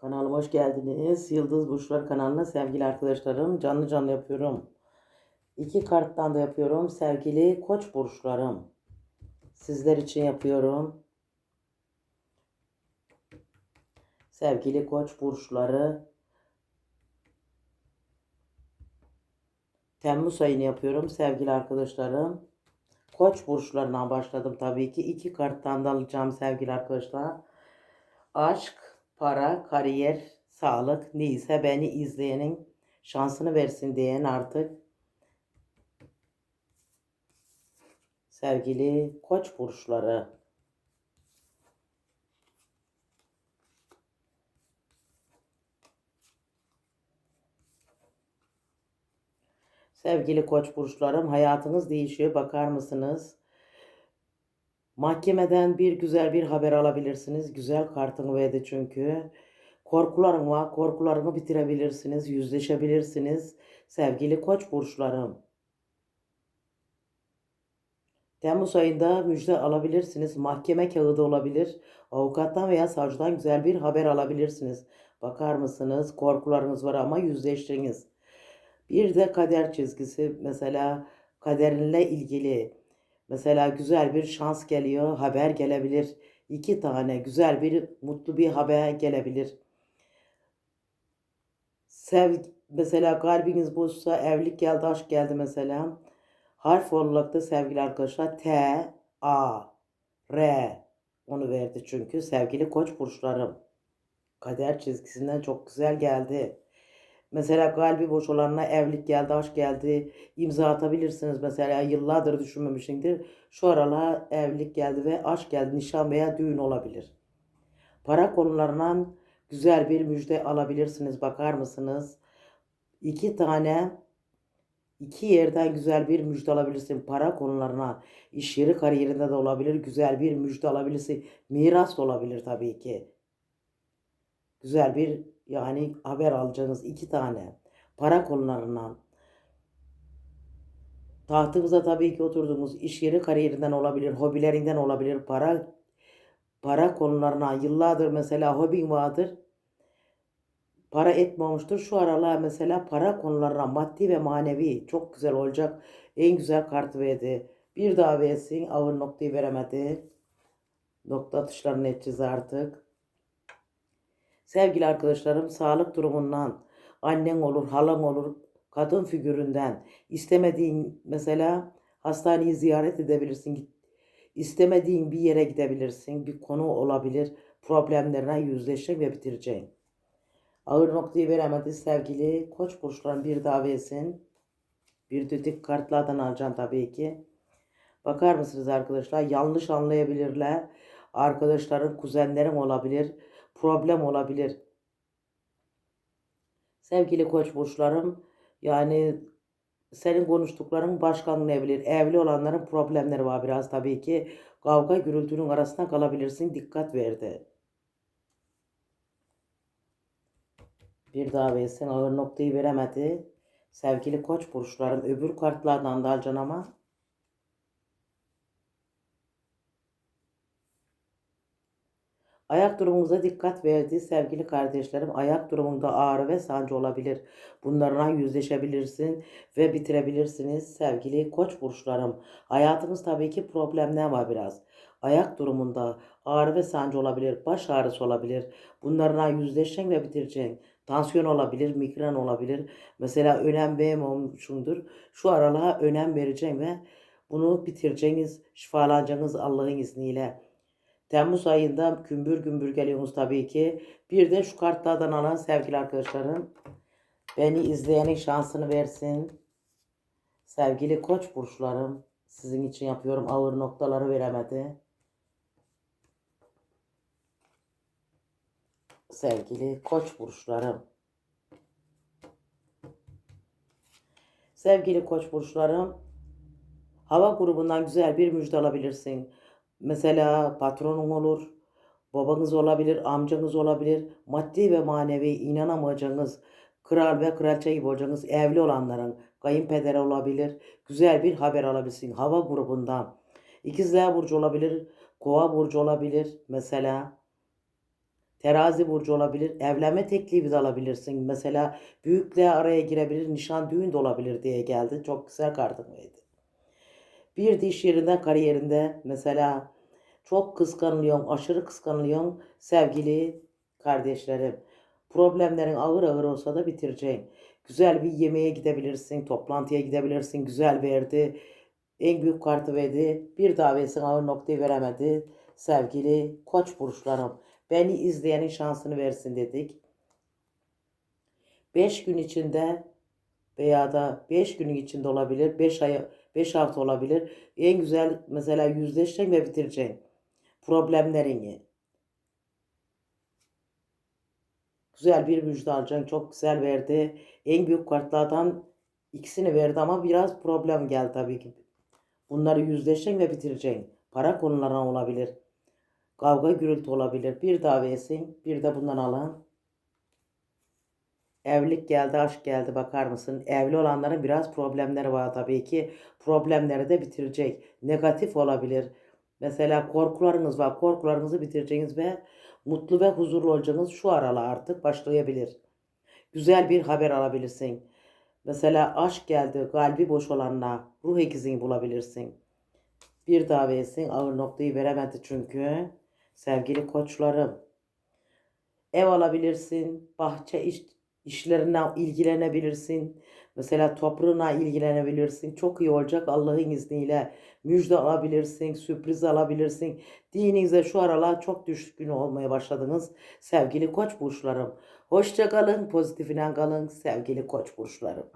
Kanalıma hoş geldiniz. Yıldız Burçlar kanalına sevgili arkadaşlarım. Canlı canlı yapıyorum. İki karttan da yapıyorum. Sevgili koç burçlarım. Sizler için yapıyorum. Sevgili koç burçları. Temmuz ayını yapıyorum sevgili arkadaşlarım. Koç burçlarından başladım tabii ki. İki karttan da alacağım sevgili arkadaşlar. Aşk, para, kariyer, sağlık neyse beni izleyenin şansını versin diyen artık sevgili koç burçları. Sevgili koç burçlarım hayatınız değişiyor bakar mısınız? Mahkemeden bir güzel bir haber alabilirsiniz. Güzel kartını verdi çünkü. Korkularım var. Korkularını bitirebilirsiniz. Yüzleşebilirsiniz. Sevgili koç burçlarım. Temmuz ayında müjde alabilirsiniz. Mahkeme kağıdı olabilir. Avukattan veya savcıdan güzel bir haber alabilirsiniz. Bakar mısınız? Korkularınız var ama yüzleştiniz. Bir de kader çizgisi. Mesela kaderinle ilgili. Mesela güzel bir şans geliyor, haber gelebilir. İki tane güzel bir, mutlu bir haber gelebilir. Sev, mesela kalbiniz bozsa evlilik geldi, aşk geldi mesela. Harf olarak da sevgili arkadaşlar T, A, R onu verdi çünkü sevgili koç burçlarım. Kader çizgisinden çok güzel geldi. Mesela kalbi boş olanla evlilik geldi, aşk geldi. imza atabilirsiniz. Mesela yıllardır düşünmemişsindir. Şu aralar evlilik geldi ve aşk geldi. Nişan veya düğün olabilir. Para konularından güzel bir müjde alabilirsiniz. Bakar mısınız? İki tane iki yerden güzel bir müjde alabilirsin. Para konularına, iş yeri kariyerinde de olabilir. Güzel bir müjde alabilirsin. Miras da olabilir tabii ki. Güzel bir yani haber alacağınız iki tane para konularından tahtınıza tabii ki oturduğunuz iş yeri kariyerinden olabilir, hobilerinden olabilir, para para konularına yıllardır mesela hobin vardır. Para etmemiştir. Şu aralar mesela para konularına maddi ve manevi çok güzel olacak. En güzel kart verdi. Bir daha versin. Ağır noktayı veremedi. Nokta atışlarını edeceğiz artık. Sevgili arkadaşlarım sağlık durumundan annen olur, halan olur, kadın figüründen istemediğin mesela hastaneyi ziyaret edebilirsin. İstemediğin bir yere gidebilirsin. Bir konu olabilir. Problemlerine yüzleşecek ve bitireceksin. Ağır noktayı veremedi sevgili koç burçların bir daha versin. Bir düdük kartlardan alacaksın tabii ki. Bakar mısınız arkadaşlar? Yanlış anlayabilirler. Arkadaşların, kuzenlerin olabilir problem olabilir. Sevgili koç burçlarım yani senin konuştukların başka anlayabilir. Evli olanların problemleri var biraz tabii ki. Kavga gürültünün arasında kalabilirsin. Dikkat verdi. Bir daha versin ağır noktayı veremedi. Sevgili koç burçlarım öbür kartlardan da alacaksın ama Ayak durumunuza dikkat verdi sevgili kardeşlerim. Ayak durumunda ağrı ve sancı olabilir. Bunlarla yüzleşebilirsin ve bitirebilirsiniz sevgili koç burçlarım. Hayatınız tabii ki problemler var biraz. Ayak durumunda ağrı ve sancı olabilir, baş ağrısı olabilir. Bunlarla yüzleşeceksin ve bitireceksin. Tansiyon olabilir, migren olabilir. Mesela önem vermemişimdir. Şu aralığa önem vereceğim ve bunu bitireceğiniz, şifalanacaksınız Allah'ın izniyle. Temmuz ayında gümbür gümbür geliyorsunuz tabii ki. Bir de şu kartlardan alan sevgili arkadaşlarım. Beni izleyenin şansını versin. Sevgili koç burçlarım. Sizin için yapıyorum. Ağır noktaları veremedi. Sevgili koç burçlarım. Sevgili koç burçlarım. Hava grubundan güzel bir müjde alabilirsin. Mesela patronun olur, babanız olabilir, amcanız olabilir. Maddi ve manevi inanamayacağınız kral ve kraliçe gibi olacaksınız. Evli olanların kayınpeder olabilir. Güzel bir haber alabilirsin hava grubundan. İkizler burcu olabilir, kova burcu olabilir mesela. Terazi burcu olabilir. Evlenme teklifi de alabilirsin. Mesela büyükle araya girebilir. Nişan düğün de olabilir diye geldi. Çok güzel kartın verdi. Bir de iş yerinde, kariyerinde mesela çok kıskanılıyorsun, aşırı kıskanılıyorsun sevgili kardeşlerim. Problemlerin ağır ağır olsa da bitireceksin. Güzel bir yemeğe gidebilirsin, toplantıya gidebilirsin. Güzel verdi. En büyük kartı verdi. Bir davetsin ağır noktayı veremedi. Sevgili koç burçlarım. Beni izleyenin şansını versin dedik. 5 gün içinde veya da 5 günün içinde olabilir. 5 ay 5 hafta olabilir. En güzel mesela yüzleşeceksin ve bitireceksin problemlerini. Güzel bir müjde alacaksın. Çok güzel verdi. En büyük kartlardan ikisini verdi ama biraz problem geldi tabii ki. Bunları yüzleşeceksin ve bitireceksin. Para konularına olabilir. Kavga gürültü olabilir. Bir davetsin, bir de bundan alan. Evlilik geldi, aşk geldi bakar mısın? Evli olanların biraz problemleri var tabii ki. Problemleri de bitirecek. Negatif olabilir. Mesela korkularınız var. Korkularınızı bitireceğiniz ve mutlu ve huzurlu olacağınız şu aralar artık başlayabilir. Güzel bir haber alabilirsin. Mesela aşk geldi, kalbi boş olanla ruh ikizini bulabilirsin. Bir davetsin ağır noktayı veremedi çünkü. Sevgili koçlarım. Ev alabilirsin, bahçe iş, işlerine ilgilenebilirsin. Mesela toprağına ilgilenebilirsin. Çok iyi olacak Allah'ın izniyle. Müjde alabilirsin, sürpriz alabilirsin. Dininize şu aralar çok düşkün olmaya başladınız. Sevgili koç burçlarım. Hoşça kalın, pozitifine kalın sevgili koç burçlarım.